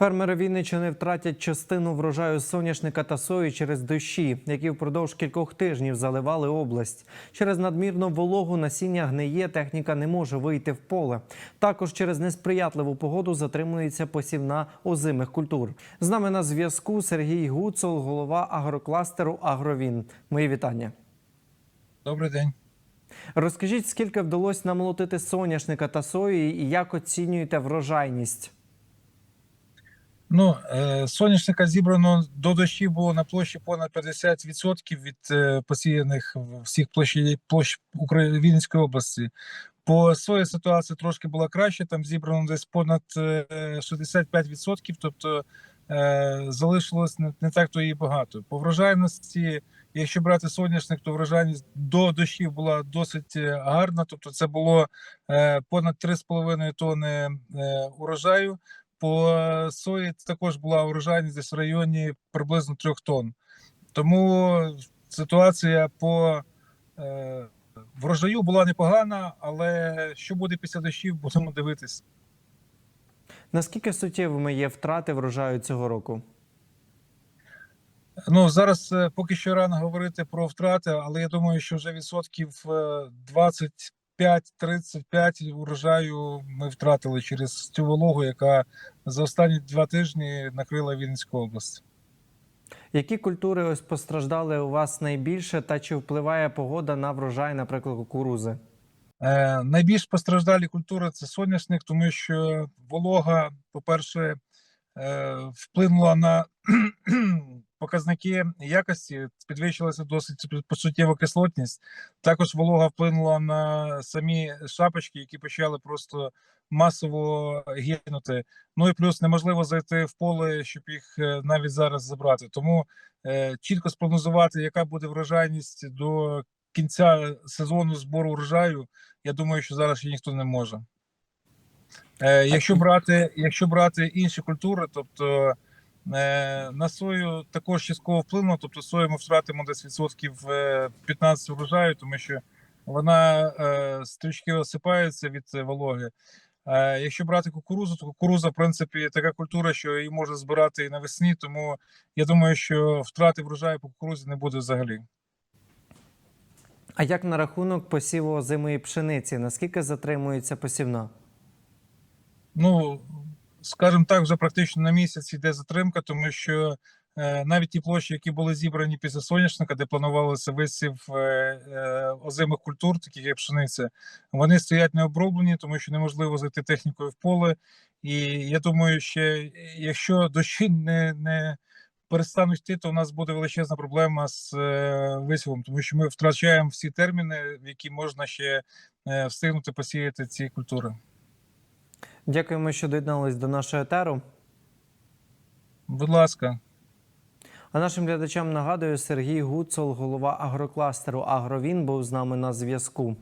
Фермери Вінниччини втратять частину врожаю соняшника та сої через дощі, які впродовж кількох тижнів заливали область. Через надмірну вологу насіння гниє, техніка не може вийти в поле. Також через несприятливу погоду затримується посівна озимих культур. З нами на зв'язку Сергій Гуцол, голова агрокластеру Агровін. Мої вітання. Добрий день. Розкажіть, скільки вдалося намолотити соняшника та сої, і як оцінюєте врожайність? Ну, е, соняшника зібрано до дощів було на площі понад 50% від е, посіяних всіх площі, площ України Вінницької області. По сої ситуація трошки була краще, там зібрано десь понад е, 65%, тобто е, залишилось не, так то і багато. По врожайності, якщо брати соняшник, то врожайність до дощів була досить гарна, тобто це було понад 3,5 тонни урожаю. По сої також була урожайність десь в районі приблизно трьох тонн. Тому ситуація по е, врожаю була непогана, але що буде після дощів, будемо дивитись. Наскільки суттєвими є втрати врожаю цього року? Ну зараз е, поки що рано говорити про втрати, але я думаю, що вже відсотків е, 20 35-35 урожаю ми втратили через цю вологу, яка за останні два тижні накрила Вінницьку область. Які культури ось постраждали у вас найбільше, та чи впливає погода на врожай, наприклад, кукурузи? Е, Найбільш постраждалі культури це соняшник, тому що волога, по-перше, е, вплинула на показники якості, підвищилася досить суттєва кислотність. Також волога вплинула на самі шапочки, які почали просто масово гинути. Ну і плюс неможливо зайти в поле, щоб їх е, навіть зараз забрати. Тому е, чітко спрогнозувати, яка буде врожайність до кінця сезону збору урожаю, я думаю, що зараз ще ніхто не може. Е, якщо брати, якщо брати інші культури, тобто на сою також частково вплинуло, тобто сою ми втратимо десь відсотків е, 15 врожаю, тому що вона е, стрічки осипаються від е, вологи. Е, якщо брати кукурузу, то кукуруза, в принципі, така культура, що її можна збирати і навесні, тому я думаю, що втрати врожаю по кукурузі не буде взагалі. А як на рахунок посіву озимої пшениці? Наскільки затримується посівна? Ну, скажімо так, вже практично на місяць йде затримка, тому що е, навіть ті площі, які були зібрані після соняшника, де планувалося висів е, е, озимих культур, таких як пшениця, вони стоять необроблені, тому що неможливо зайти технікою в поле. І я думаю, що якщо дощі не, не перестануть йти, то у нас буде величезна проблема з висівом, тому що ми втрачаємо всі терміни, в які можна ще встигнути посіяти ці культури. Дякуємо, що доєднались до нашого етеру. Будь ласка. А нашим глядачам нагадую, Сергій Гуцол, голова агрокластеру Агровін, був з нами на зв'язку.